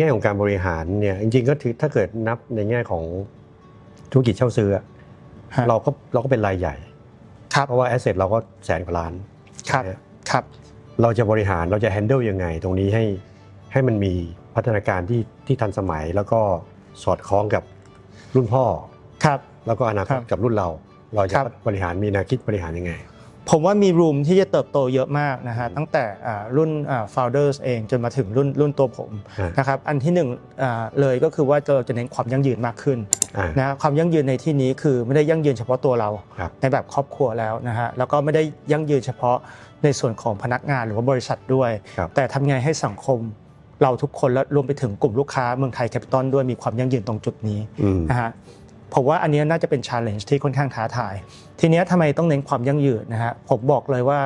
ง่ของการบริหารเนี่ยจริงๆก็ถือถ้าเกิดนับในแง่ของธุรกิจเช่าซื้ออะฮะเราก็เราก็เป็นรายใหญ่ครับเพราะว่าแอสเซทเราก็แสนกว่าล้านครับนะฮะครับ เราจะบริหารเราจะ handle ยังไง ตรงนี้ให้ให้มันมีพัฒนาการที่ที่ทันสมัยแล้วก็สอดคล้องกับรุ่นพ่อครับ แล้วก็อนาคครัตบกับรุ่นเรา เราจะครับบริหารมีแนวคิดบริหารยังไง ผมว่ามีรูมที่จะเติบโตเยอะมากนะฮะตั้งแต่อ่ารุ่นอ่า founders เองจนมาถึงรุ่นรุ่นตัวผมฮะนะครับอันที่หนึ่งอ่าเลยก็คือว่าเราจะเน้นความยั่งยืนมากขึ้นอ่านะความยั่งยืนในที่นี้คือไม่ได้ยั่งยืนเฉพาะตัวเราครับในแบบครอบครัวแล้วนะฮะแล้วก็ไม่ได้ยั่งยืนเฉพาะในส่วนของพนักงานหรือว่าบริษัทด้วยครับแต่ทำไงให้สังคมเราทุกคนและรวมไปถึงกลุ่มลูกค้าเมืองไทยแคปิตอลด้วยมีความยั่งยืนตรงจุดนี้อืมนะฮะ ผมว่าอันเนี้ยน่าจะเป็น challenge ที่ค่อนข้างท้าทาย ทีเนี้ยทำไมต้องเน้นความยั่งยืนนะฮะผมบอกเลยว่า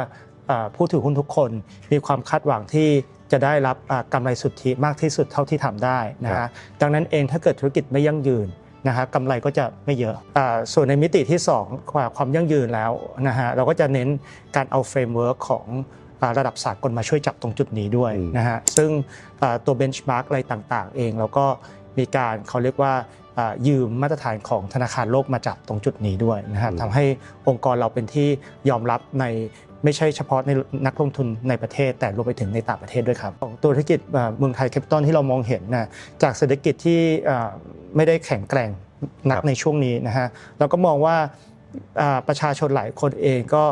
อ่าผู้ถือหุ้นทุกคนมีความคาดหวังที่จะได้รับอ่ากำไรสุทธิมากที่สุดเท่าที่ทำได้นะครัฮะบดังนั้นเองถ้าเกิดธุรกิจไม่ยั่งยืนนะฮะกำไรก็จะไม่เยอะอ่าส่วนในมิติที่2กว่าความยั่งยืนแล้วนะฮะเราก็จะเน้นการเอาเฟรมเวิร์กของอ่าระดับสากลมาช่วยจับตรงจุดนี้ด้วยอืมนะฮะซึ่งอ่าตัวเบนช์มาร์กอะไรต่างๆ เองเราก็มีการเขาเรียกว่าอ่า ยืมมาตรฐานของธนาคารโลกมาจับตรงจุดนี้ด้วยนะฮะอืมทำให้องค์กรเราเป็นที่ยอมรับในไม่ใช่เฉพาะในนักลงทุนในประเทศ แต่รวมไปถึงในต่างประเทศด้วยครับของตัวธุรกิจอ่าเมืองไทยแคปิตอลที่เรามองเห็นนะจากเศรษฐกิจที่อ่าไม่ได้แข็งแกร่งนักครับในช่วงนี้นะฮะเราก็มองว่าอ่าประชาชนหลายคนเองก็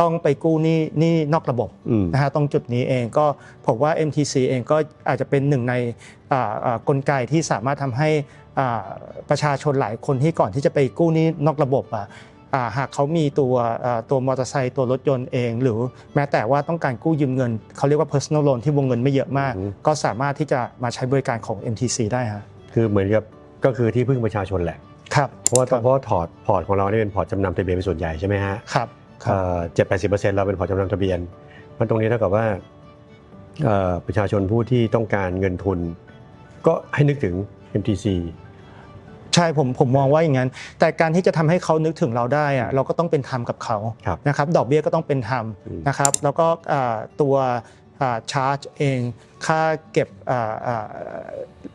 ต้องไปกู้หนี้หนี้นอกระบบอืมนะฮะตรงจุดนี้เองก็ผมว่า MTC เองก็อาจจะเป็นหนึ่งในอ่าอ่ากลไกที่สามารถทำให้อ่า ประชาชนหลายคนที่ก่อนที่จะไปกู้หนี้นอกระบบอะอ่าหากเขามีตัวอ่าตัวมอเตอร์ไซค์ตัวรถยนต์เอง หรือแม้แต่ว่าต้องการกู้ยืมเงิน เขาเรียกว่า personal loan ที่วงเงินไม่เยอะมากอืมก็สามารถที่จะมาใช้บริการของ MTC ได้ฮะคือเหมือนกับก็คือที่พึ่งประชาชนแหละครับเพราะว่าครับเพราะว่าถอดพอร์ตของเราเนี่ยเป็นพอร์ตจำนำทะเบียนเป็นส่วนใหญ่ใช่ไหมฮะครับครับเจ็ดแปดสิบเปอร์เซ็นต์เราเป็นพอร์ตจำนำทะเบียนมันตรงนี้เท่ากับว่าเอ่อประชาชนผู้ที่ต้องการเงินทุน ก็ให้นึกถึง MTC ใช่ผมผมมองว่าอย่างนั้น แต่การที่จะทำให้เขานึกถึงเราได้อะเราก็ต้องเป็นธรรมกับเขาครับนะครับดอกเบี้ยก็ต้องเป็นธรรมอืมนะครับ แล้วก็อ่าตัวชาร์จเอง ค่าเก็บ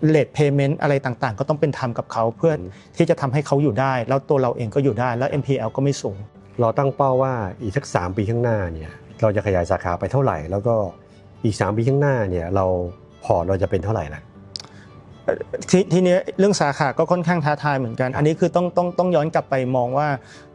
เลทเพย์เมนต์อะไรต่างๆ ก็ต้องเป็นธรรมกับเขาเพื่อที่จะทำให้เขาอยู่ได้ แล้วตัวเราเองก็อยู่ได้ แล้ว NPL ก็ไม่สูง เราตั้งเป้าว่าอีกสักสามปีข้างหน้าเนี่ยเราจะขยายสาขาไปเท่าไหร่ แล้วก็อีกสามปีข้างหน้าเนี่ยเราพอร์ตเราจะเป็นเท่าไหร่ล่ะ ททีนี้เรื่องสาขาก็ค่อนข้างท้าทายเหมือนกัน อันนี้คือต้องต้องต้องย้อนกลับไปมองว่า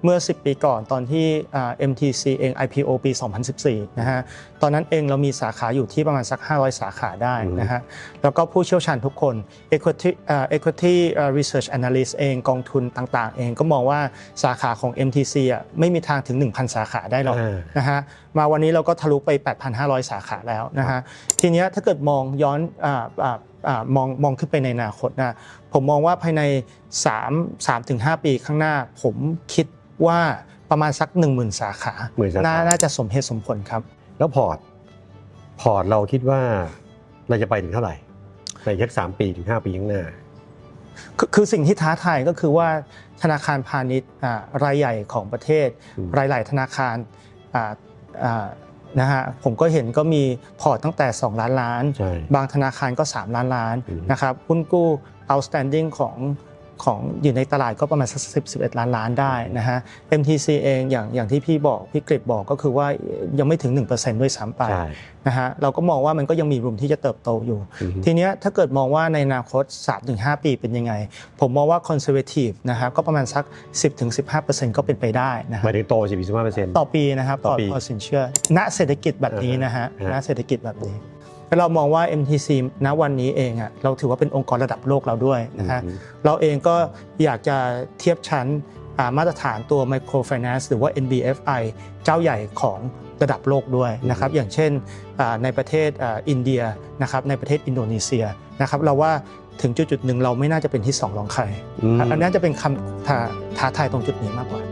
เมื่อ 10 ปีก่อนตอนที่อ่า MTC เอง IPO ปี 2014 นะฮะ ตอนนั้นเองเรามีสาขาอยู่ที่ประมาณสัก 500 สาขาได้นะฮะ แล้วก็ผู้เชี่ยวชาญทุกคน Equity อ่า Equity อ่า Research Analyst เองกองทุนต่างๆ เองก็มองว่าสาขาของ MTC อะไม่มีทางถึง 1,000 สาขาได้หรอกอ่านะฮะ มาวันนี้เราก็ทะลุไป 8,500 สาขาแล้วนะฮะ ทีเนี้ยถ้าเกิดมองย้อนอ่าอ่าอ่ามองมองขึ้นไปในอนาคตนะ ผมมองว่าภายใน 3 3ถึง5ปีข้างหน้า ผมคิดว่าประมาณสัก 10,000 สาขาหมื่นสาขานาน่าจะสมเหตุสมผลครับ แล้วพอร์ต พอร์ตเราคิดว่าเราจะไปถึงเท่าไหร่ ในอีกสักสามปีถึงห้าปีข้างหน้าคือคือสิ่งที่ท้าทายก็คือว่าธนาคารพาณิชย์อ่ารายใหญ่ของประเทศอืมรายหลายธนาคารอ่าอ่า นะฮะผมก็เห็นก็มีพอร์ตตั้งแต่ 2 ล้านล้านใช่บางธนาคารก็ 3 ล้านล้านอืมนะครับหุ้นกู้ outstanding ของ ของอยู่ในตลาดก็ประมาณสักสิบสิบเอ็ดล้านล้านได้นะฮะ MTC เองอย่างอย่างที่พี่บอกพี่กฤษบอกก็คือว่ายังไม่ถึง 1%ด้วยซ้ำไปใช่นะฮะเราก็มองว่ามันก็ยังมีรุมที่จะเติบโตอยู่อือฮึทีเนี้ยถ้าเกิดมองว่าในอนาคต 3-5 ปีเป็นยังไง ผมมองว่า conservative นะฮะก็ประมาณสัก 10-15%ก็เป็นไปได้นะหฮะมายถึงโตสิบสิบห้าเปอร์เซ็นต์ต่อปีนะครับต่อปีต่อสินเชื่อณเศรษฐกิจแบบนี้นะฮะอ่าฮะณเศรษฐกิจแบบนี้ แล้วเรามองว่า MTC ณวันนี้เองอะเราถือว่าเป็นองค์กรระดับโลกเราด้วยนะฮะเราเองก็อยากจะเทียบชั้นอ่ามาตรฐานตัว Microfinance หรือว่า NBFI เจ้าใหญ่ของระดับโลกด้วยนะครับอย่างเช่นอ่าในประเทศอ่าอินเดียนะครับในประเทศอินโดนีเซียนะครับเราว่าถึงจุดจุดๆหนึ่งเราไม่น่าจะเป็นที่สองรองใครอืมอันนั้นจะเป็นคำท้าท้าทายตรงจุดนี้มากกว่า